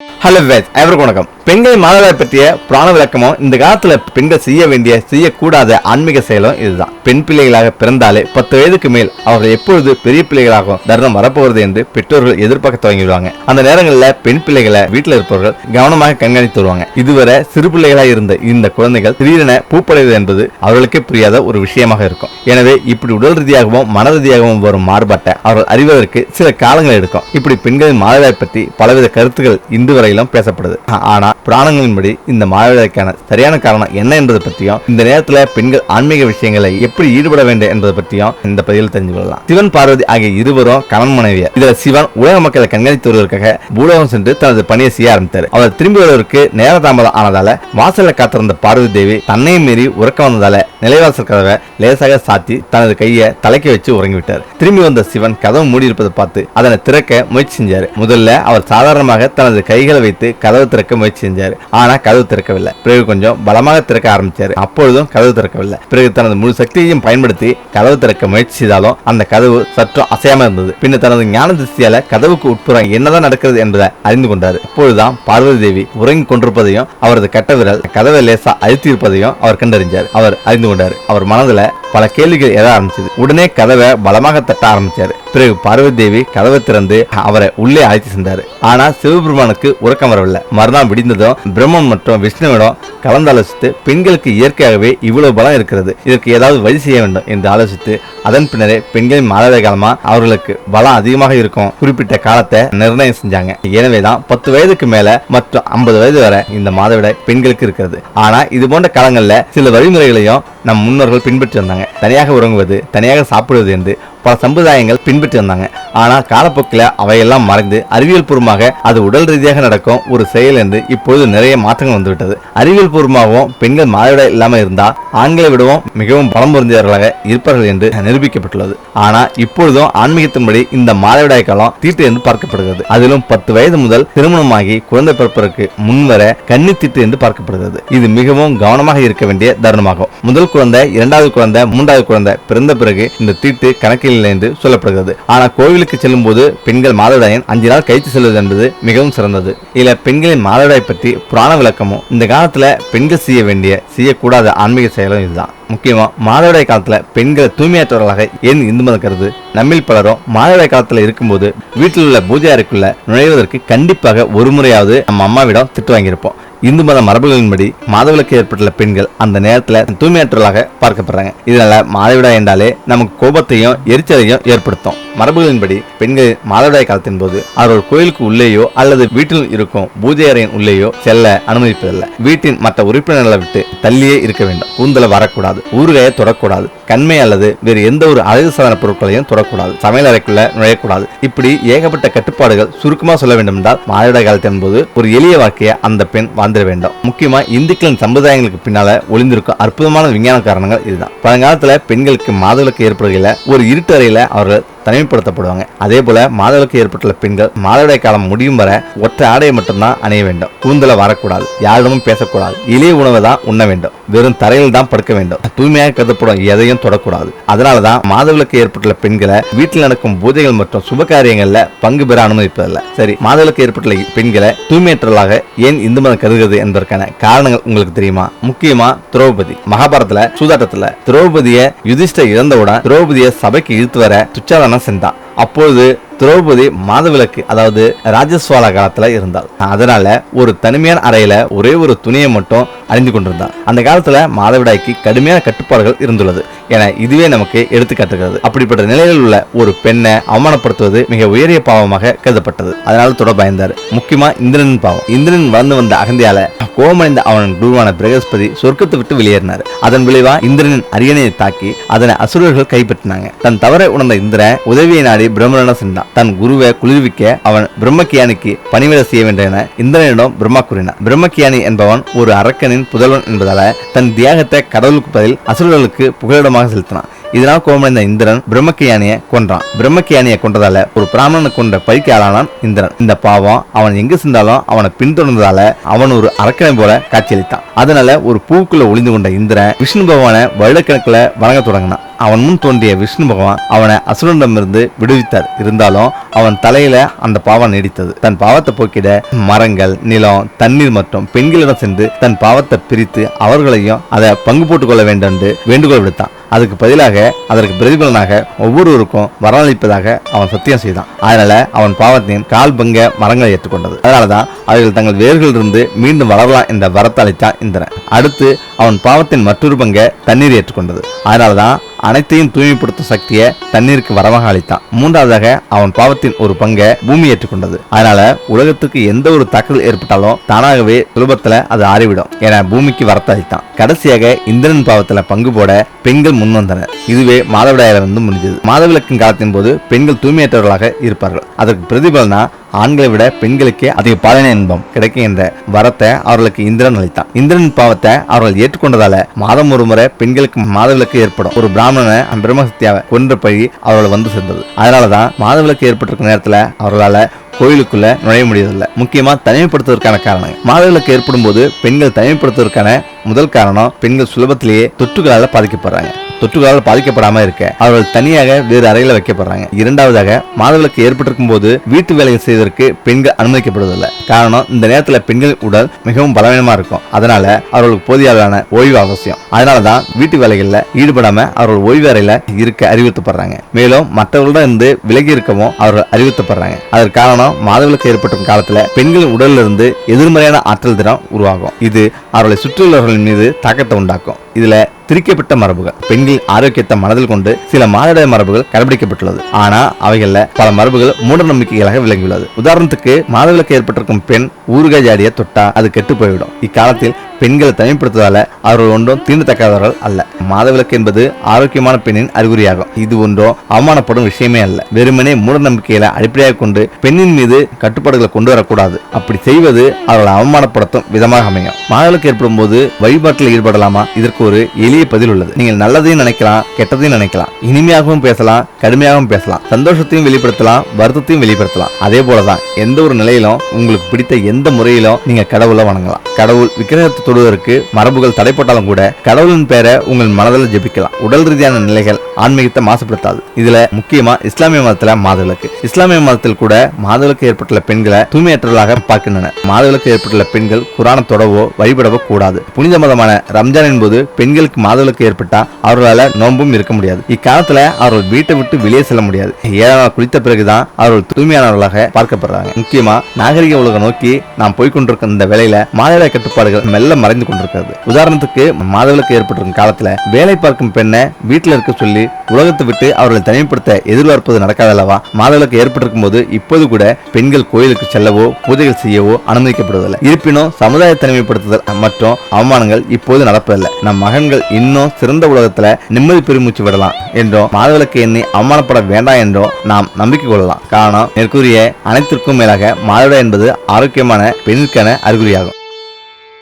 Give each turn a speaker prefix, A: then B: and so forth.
A: Hello Wes ഏവർക്കും വണക്കം. பெண்கள் மாதவிடாய் பற்றிய புராண விளக்கமும் இந்த காலத்துல பெண்கள் செய்ய வேண்டிய செய்யக்கூடாத ஆன்மீக செயலும் இதுதான். பெண் பிள்ளைகளாக பிறந்தாலே பத்து வயதுக்கு மேல் அவர்கள் எப்பொழுது பெரிய பிள்ளைகளாகவும் தருணம் வரப்போகிறது என்று பெற்றோர்கள் எதிர்பார்க்க தொடங்கிடுவாங்க. அந்த நேரங்களில் பெண் பிள்ளைகளை வீட்டில் இருப்பவர்கள் கவனமாக கண்காணித்து வருவாங்க. இதுவரை சிறு பிள்ளைகளாக இருந்த இந்த குழந்தைகள் திடீரென பூப்படைவது என்பது அவர்களுக்கே புரியாத ஒரு விஷயமாக இருக்கும். எனவே இப்படி உடல் ரீதியாகவும் மன ரீதியாகவும் வரும் மாறுபாட்டை அவர்கள் அறிவதற்கு சில காலங்கள் எடுக்கும். இப்படி பெண்களின் மாதவிடாய் பற்றி பலவித கருத்துக்கள் இன்று வரையிலும் பேசப்படுது. ஆ- ஆனா புராணங்களின்படி இந்த மாதவிடாய்க்கான சரியான காரணம் என்ன என்பதை பற்றியும் இந்த நேரத்தில் பெண்கள் ஆன்மீக விஷயங்களை எப்படி ஈடுபட வேண்டும் என்பதை பற்றியும் இந்த பதிவில் தெரிஞ்சு கொள்ளலாம். சிவன் பார்வதி ஆகிய இருவரும் கணவன் மனைவியர் இதுல சிவன் உலக மக்களை கண்காணித்து வருவதற்காக பூலோகம் சென்று தனது பணியை செய்ய ஆரம்பித்தார். அவர் திரும்பி வருவதற்கு நேர தாமதம் ஆனதால வாசல்ல காத்திருந்த பார்வதி தேவி தன்னையும் மீறி உறக்கம் வந்ததால நிலைவாசல் கதவை லேசாக சாத்தி தனது கையை தலைக்கு வச்சு உறங்கிவிட்டார். திரும்பி வந்த சிவன் கதவு மூடி இருப்பதை பார்த்து அதனை திறக்க முயற்சி செஞ்சார். முதல்ல அவர் சாதாரணமாக தனது கைகளை வைத்து கதவு திறக்க முயற்சி செஞ்சாரு. ஆனா கதவு திறக்கவில்லை. பிறகு கொஞ்சம் பலமாக திறக்க ஆரம்பிச்சாரு. அப்பொழுதும் கதவு திறக்கவில்லை. பிறகு தனது முழு சக்தியையும் பயன்படுத்தி கதவு திறக்க முயற்சி செய்தாலும் அந்த கதவு சற்றும் அசையாம இருந்தது. பின்னர் தனது ஞான திருஷ்டியால கதவுக்கு உட்புறம் என்னதான் நடக்கிறது என்பதை அறிந்து கொண்டார். அப்பொழுதுதான் பார்வதி தேவி உறங்கி கொண்டிருப்பதையும் அவரது கட்ட விரல் கதவை லேசா அழுத்தி இருப்பதையும் அவர் கண்டறிஞ்சார். அவர் அறிந்து கொண்டார். அவர் மனதுல பல கேள்விகள் எழ ஆரம்பிச்சது. உடனே கதவை பலமாக தட்ட ஆரம்பிச்சாரு. பிறகு பார்வதி தேவி கதவை திறந்து அவரை உள்ளே அழைத்து சென்றாரு. ஆனா சிவபெருமானுக்கு உறக்கம் வரவில்லை. மறுநாள் விடிந்ததும் பிரம்மன் மற்றும் விஷ்ணுவிடம் கலந்தாலோசித்து பெண்களுக்கு இயற்கையாகவே இவ்வளவு பலம் இருக்கிறது. இதற்கு ஏதாவது வழி செய்ய வேண்டும் என்று ஆலோசித்து அதன் பின்னரே பெண்களின் மாதவிடாய் காலமா அவர்களுக்கு பலம் அதிகமாக இருக்கும் குறிப்பிட்ட காலத்தை நிர்ணயம் செஞ்சாங்க. எனவேதான் பத்து வயதுக்கு மேல மற்றும் ஐம்பது வயது வரை இந்த மாதவிட பெண்களுக்கு இருக்கிறது. ஆனா இது போன்ற காலங்கள்ல சில வழிமுறைகளையும் நம் முன்னோர்கள் பின்பற்றி வந்தாங்க. தனியாக உறங்குவது தனியாக சாப்பிடுவது என்று பல சம்பிரதாயங்கள் பின்பற்றி வந்தாங்க. ஆனால் காலப்போக்கில் அவையெல்லாம் மறைந்து அறிவியல் பூர்வமாக அது உடல் ரீதியாக நடக்கும் ஒரு செயல் என்று இப்பொழுது நிறைய மாற்றங்கள் வந்துவிட்டது. அறிவியல் பூர்வமாகவும் பெண்கள் மாதவிட இல்லாமல் இருந்தால் ஆண்களை விடவும் மிகவும் பலம் பொருந்தியவர்களாக இருப்பார்கள் என்று நிரூபிக்கப்பட்டுள்ளது. ஆனால் இப்பொழுதும் ஆன்மீகத்தின்படி இந்த மாதவிடாய் காலம் தீட்டு என்று பார்க்கப்படுகிறது. அதிலும் பத்து வயது முதல் திருமணமாகி குழந்தை பிறப்பதற்கு முன்வர கன்னி தீட்டு என்று பார்க்கப்படுகிறது. இது மிகவும் கவனமாக இருக்க வேண்டிய தருணமாகும். முதல் குழந்தை இரண்டாவது குழந்தை மூன்றாவது குழந்தை பிறந்த பிறகு இந்த தீட்டு கணக்கில் இல்லை என்று சொல்லப்படுகிறது. ஆனால் கோவிலுக்கு செல்லும் போது பெண்கள் மாதவிடாயின் அஞ்சு நாள் கழித்து செல்வது என்பது மிகவும் சிறந்தது. இதில் பெண்களின் மாதவிடாய் பற்றி புராண விளக்கமும் இந்த காலத்தில் பெண்கள் செய்ய வேண்டிய செய்யக்கூடாத ஆன்மீக செயலும் இதுதான். முக்கியமாக மாதவிடாய் காலத்தில் பெண்களை தூய்மையற்றவர்களாக ஏன் இந்து மதம் கருது? நம்மில் பலரும் மாதவிடாய் காலத்தில் இருக்கும்போது வீட்டில் உள்ள பூஜை அறைக்குள்ள நுழைவதற்கு கண்டிப்பாக ஒரு முறையாவது நம்ம அம்மாவிடம் திட்டு வாங்கியிருப்போம். இந்து மத மரபுகளின்படி மாதவிலக்கு ஏற்பட்டுள்ள பெண்கள் அந்த நேரத்தில் தூய்மையற்றலாக பார்க்கப்படுறாங்க. இதனால மாதவிடா என்றாலே நமக்கு கோபத்தையும் எரிச்சலையும் ஏற்படுத்தும். மரபுகளின்படி பெண்கள் மாதவிடாய் காலத்தின் போது அவர்கள் கோயிலுக்கு உள்ளேயோ அல்லது வீட்டில் இருக்கும் பூஜை அறையின் உள்ளேயோ செல்ல அனுமதிப்பதில்லை. வீட்டின் மற்ற உறுப்பினர்களை விட்டு தள்ளியே இருக்க வேண்டும். கூந்தல வரக்கூடாது. ஊறுகாயை தொடக்கூடாது. கண்மை அல்லது வேறு எந்த ஒரு அழகு சாதன பொருட்களையும் தொடக்கூடாது. சமையல் அறைக்குள்ள நுழையக்கூடாது. இப்படி ஏகப்பட்ட கட்டுப்பாடுகள் சுருக்கமா சொல்ல வேண்டும் என்றால் மாதவிடாய் காலத்தின் போது ஒரு எளிய வாழ்க்கையை அந்த பெண் வாழ்ந்திட வேண்டும். முக்கியமா இந்துக்களின் சம்பிரதாயங்களுக்கு பின்னால ஒளிந்திருக்கும் அற்புதமான விஞ்ஞான காரணங்கள் இதுதான். பழங்காலத்துல பெண்களுக்கு மாதவிலக்கு ஏற்படுகையில ஒரு இருட்டு அறையில அவர்கள் தனிமைப்படுத்தப்படுவாங்க. அதே போல மாதவிலக்கு ஏற்பட்டுள்ள பெண்கள் மாதவிடாய் காலம் முடியும் வரை ஒற்றை ஆடையை மட்டும்தான் அணிய வேண்டும். கூந்தல வரக்கூடாது. யாரிடமும் பேசக்கூடாது. இளைய உணவை தான் உண்ண வேண்டும். வெறும் தரையில் தான் படுக்க வேண்டும். தூய்மையாக கருதப்படும் எதையும் தொடக்கூடாது. அதனாலதான் மாதவிலக்கு ஏற்பட்டுள்ள பெண்களை வீட்டில் நடக்கும் பூஜைகள் மற்றும் சுப காரியங்களில் பங்கு பெற அனுமதிப்பதில்லை. சரி மாதவிலக்கு ஏற்பட்டுள்ள பெண்களை தூய்மையற்றலாக ஏன் இந்து மதம் கருதுகிறது என்பதற்கான காரணங்கள் உங்களுக்கு தெரியுமா? முக்கியமா திரௌபதி. மகாபாரதத்துல சூதாட்டத்துல திரௌபதியை யுதிஷ்டர் இழந்தவுடன் திரௌபதியை சபைக்கு இழுத்து வர துச்சாதனம் சென்றான் அப்பொழுது திரௌபதி மாதவிலக்கு அதாவது ராஜஸ்வாலா காலத்துல இருந்தாள் அதனால ஒரு தனிமையான அறையில ஒரே ஒரு துணியை மட்டும் அணிந்து கொண்டிருந்தாள் அந்த காலத்துல மாதவிடாய்க்கு கடுமையான கட்டுப்பாடுகள் இருந்துள்ளது. என இதுவே நமக்கு எடுத்துக்காட்டுகிறது. அப்படிப்பட்ட நிலையில் உள்ள ஒரு பெண்ணை அவமானப்படுத்துவது மிக உயரிய பாவமாக கருதப்பட்டது. அதனால தொட பயந்தார். முக்கியமா இந்திரனின் பாவம். இந்திரன் வளர்ந்து வந்த அகந்தியால கோமடைந்த அவன் குருவான பிரகஸ்பதி சொர்க்கத்தை விட்டு வெளியேறினார். அதன் விளைவா இந்திரனின் அரியணையை தாக்கி அதனை அசுரர்கள் கைப்பற்றினாங்க. தன் தவறை உணர்ந்த இந்திரன் உதவியை நாடி பிரம்மனிடம் சென்றான் தன் குருவை குளிர்விக்க அவன் பிரம்மக்கியானிக்கு பணிவிட செய்ய வேண்டும் என இந்திரனிடம் பிரம்மா கூறினார் பிரம்மக்கியானி என்பவன் ஒரு அரக்கனின் புதல்வன் என்பதால தன் தியாகத்தை கடவுளுக்கு பதில் அசுரர்களுக்கு புகலிடமாக செலுத்தினான். இதனால் கோமடைந்த இந்திரன் பிரம்மக்கியானியை கொன்றான். பிரம்மக்கியானியை கொன்றதால ஒரு பிராமணனை கொண்ட பழிக்கு ஆளானான் இந்திரன். இந்த பாவம் அவன் எங்கு சென்றாலும் அவனை பின்தொடர்ந்ததால அவன் ஒரு அரக்கனை போல காட்சியளித்தான். அதனால ஒரு பூக்குள்ள ஒளிந்து கொண்ட இந்திரன் விஷ்ணு பகவானை வருடக்கணக்கில் வணங்க தொடங்கினான். அவன் முன் தோன்றிய விஷ்ணு பகவான் அவனை அசுரனிடமிருந்து விடுவித்தார். இருந்தாலும் அவன் தலையில அந்த பாவம் நீடித்தது. தன் பாவத்தை போக்கிட மரங்கள் நிலம் தண்ணீர் மற்றும் பெண்களிடம் சென்று தன் பாவத்தை பிரித்து அவர்களையும் அதை பங்கு போட்டுக் கொள்ள வேண்டும் என்று வேண்டுகோள் விடுத்தான். அதுக்கு பதிலாக அதற்கு பிரதிபலனாக ஒவ்வொருவருக்கும் வரவழைப்பதாக அவன் சத்தியம் செய்தான். அதனால அவன் பாவத்தின் கால் பங்க மரங்களை ஏற்றுக்கொண்டது. அதனாலதான் அவர்கள் தங்கள் வேர்களிலிருந்து மீண்டும் வளரலாம் என்ற வரத்தை அளித்தான் இந்திரன் அடுத்து அவன் பாவத்தின் மற்றொரு பங்கை தண்ணீர் ஏற்றுக்கொண்டது. அதனாலதான் அனைத்தையும் தூய்மைப்படுத்தும் சக்தியை தண்ணீருக்கு வரமாக அளித்தான். மூன்றாவதாக அவன் பாவத்தின் ஒரு பங்கை பூமி ஏற்றுக்கொண்டது. அதனால உலகத்துக்கு எந்த ஒரு தாக்குதல் ஏற்பட்டாலும் தானாகவே சுலபத்துல அது ஆறிவிடும் என பூமிக்கு வரத்தை அளித்தான். கடைசியாக இந்திரன் பாவத்துல பங்கு போட பெண்கள் முன் வந்தனர். இதுவே மாதவிடாயிலிருந்து முடிஞ்சது மாதவிலக்கின் காலத்தின் போது பெண்கள் தூய்மையற்றவர்களாக இருப்பார்கள். அதற்கு பிரதிபலனா ஆண்களை விட பெண்களுக்கே அதிக பாலன இன்பம் கிடைக்கும் என்ற வரத்தை அவர்களுக்கு இந்திரன் அளித்தான். இந்திரன் பாவத்தை அவர்கள் ஏற்றுக்கொண்டதால மாதம் ஒரு முறை பெண்களுக்கு மாதவிலக்கு ஏற்படும். ஒரு பிராமணனை பிரம்மசக்தியாவை கொன்ற பழி அவர்கள் வந்து சேர்ந்தது. அதனாலதான் மாதவிலக்கு ஏற்பட்டிருக்க நேரத்துல அவர்களால கோயிலுக்குள்ள நுழைய முடியவில்லை முக்கியமா தனிமைப்படுத்துவதற்கான காரணம் மாதவிலக்கு ஏற்படும் போது பெண்கள் தனிமைப்படுத்துவதற்கான முதல் காரணம் பெண்கள் சுலபத்திலேயே தொற்றுகளால் பாதிக்கப்படுறாங்க. தொற்றுகளால் பாதிக்கப்படாமல் இருக்க. அவர்கள் தனியாக வேறு அறையில் வைக்கப்படுறாங்க. இரண்டாவதாக மாதவிலக்கு ஏற்பட்டிருக்கும் போது வீட்டு வேலைகள் செய்வதற்கு பெண்கள் அனுமதிக்கப்படுவதில்லை. காரணம் இந்த நேரத்தில் பெண்கள் உடல் மிகவும் பலவீனமா இருக்கும். அதனால அவர்களுக்கு போதிய அளவான ஓய்வு அவசியம். அதனாலதான் வீட்டு வேலைகளில் ஈடுபடாம அவர்கள் ஓய்வு அறையில இருக்க அறிவுறுத்தப்படுறாங்க. மேலும் மற்றவர்களிடம் இருந்து விலகி இருக்கவும் அவர்கள் அறிவுறுத்தப்படுறாங்க. அதற்கு காரணம் மாதவிலக்கு ஏற்பட்டிருக்கும் காலத்தில் பெண்கள் உடலில் இருந்து எதிர்மறையான ஆற்றல் தினம் உருவாகும். இது அவர்களை சுற்றியுள்ளவர்களின் மீது தாக்கத்தை உண்டாக்கும். இதுல திரிக்கப்பட்ட மரபுகள். பெண்களின் ஆரோக்கியத்தை மனதில் கொண்டு சில மாதவிடாய் மரபுகள் கடைபிடிக்கப்பட்டுள்ளது. ஆனா அவைகள்ல பல மரபுகள் மூட நம்பிக்கைகளாக விளங்கியுள்ளது. உதாரணத்துக்கு மாதவிலக்கு ஏற்பட்டிருக்கும் பெண் ஊறுகாய் ஜாடியை தொட்டா அது கெட்டு போய்விடும். இக்காலத்தில் பெண்களை தனிமைப்படுத்துவதால அவர்கள் ஒன்றும் தீண்டத்தக்காதவர்கள் அல்ல. மாதவிலக்கு என்பது ஆரோக்கியமான பெண்ணின் அறிகுறியாகும். இது ஒன்றும் அவமானப்படும் விஷயமே அல்ல. வெறுமனே மூட நம்பிக்கைகளை அடிப்படையாக கொண்டு பெண்ணின் மீது கட்டுப்பாடுகளை கொண்டு வரக்கூடாது. அப்படி செய்வது அவர்களை அவமானப்படுத்தும் விதமாக அமையும். மாதவிலக்கு ஏற்படும் போது வழிபாட்டில் ஈடுபடலாமா? இதற்கு ஒரு எளிய பதில் உள்ளது. நீங்கள் நல்லதையும் நினைக்கலாம் கெட்டதையும் நினைக்கலாம். இனிமையாகவும் பேசலாம் கடுமையாகவும் பேசலாம். சந்தோஷத்தையும் வெளிப்படுத்தலாம் வருத்தத்தையும் வெளிப்படுத்தலாம். அதே போலதான் எந்த ஒரு நிலையிலும் உங்களுக்கு பிடித்த எந்த முறையிலும் நீங்க கடவுளை வணங்கலாம். கடவுள் விக்கிரகத்தை தொடுவதற்கு மரபுகள் தடைப்பட்டாலும் கூட கடவுளின் பேரை உங்கள் மனதில் ஜெபிக்கலாம். உடல் ரீதியான நிலைகள் ஆன்மீகத்தை மாசுபடுத்தாது. இதுல முக்கியமா இஸ்லாமிய மதத்துல மாதவிலக்கு. இஸ்லாமிய மதத்தில் கூட மாதவிலக்கு ஏற்பட்டுள்ள பெண்களை தூய்மையற்றவர்களாக பார்க்கின்றன மாதவிலக்கு ஏற்பட்டுள்ள பெண்கள் குரான தொடவோ வழிபடவோ கூடாது. புனித மதமான ரம்ஜானின் போது பெண்களுக்கு மாதவிலக்கு ஏற்பட்டா அவர்களால நோன்பும் இருக்க முடியாது. இக்காலத்துல அவர்கள் வீட்டை விட்டு வெளியே செல்ல முடியாது. ஏழாம் குளித்த பிறகுதான் அவர்கள் தூய்மையானவர்களாக பார்க்கப்படுறாங்க. முக்கியமா நாகரிக உலகம் நோக்கி நாம் போய்கொண்டிருக்கிற இந்த வேலையில மாதவிடாய் கட்டுப்பாடுகள் மெல்ல மறைந்து கொண்டிருக்கிறது. உதாரணத்துக்கு மாதவிலக்கு ஏற்பட்டிருக்கும் காலத்துல வேலை பார்க்கும் பெண்ணை வீட்டில் இருக்க சொல்லி உலகத்தை விட்டு அவர்களை தனிமைப்படுத்த எதிர்பார்ப்பது நடக்காதல்லவா மாதவிலக்கு ஏற்பட்டிருக்கும் போது இப்போது கூட பெண்கள் கோயிலுக்கு செல்லவோ பூஜைகள் செய்யவோ அனுமதிக்கப்படுவதில்லை. இருப்பினும் சமுதாய தனிமைப்படுத்துதல் மற்றும் அவமானங்கள் இப்போது நடப்பதில்லை. நம் மகன்கள் இன்னும் சிறந்த உலகத்துல நிம்மதி பெருமூச்சு விடலாம் என்றும் மாதவிலக்கு எண்ணி அவமானப்பட வேண்டாம் என்றும் நாம் நம்பிக்கை கொள்ளலாம். காரணம் மேற்கூறிய அனைத்திற்கும் மேலாக மாதவிடா என்பது ஆரோக்கியமான பெண்ணுக்கான அறிகுறியாகும்.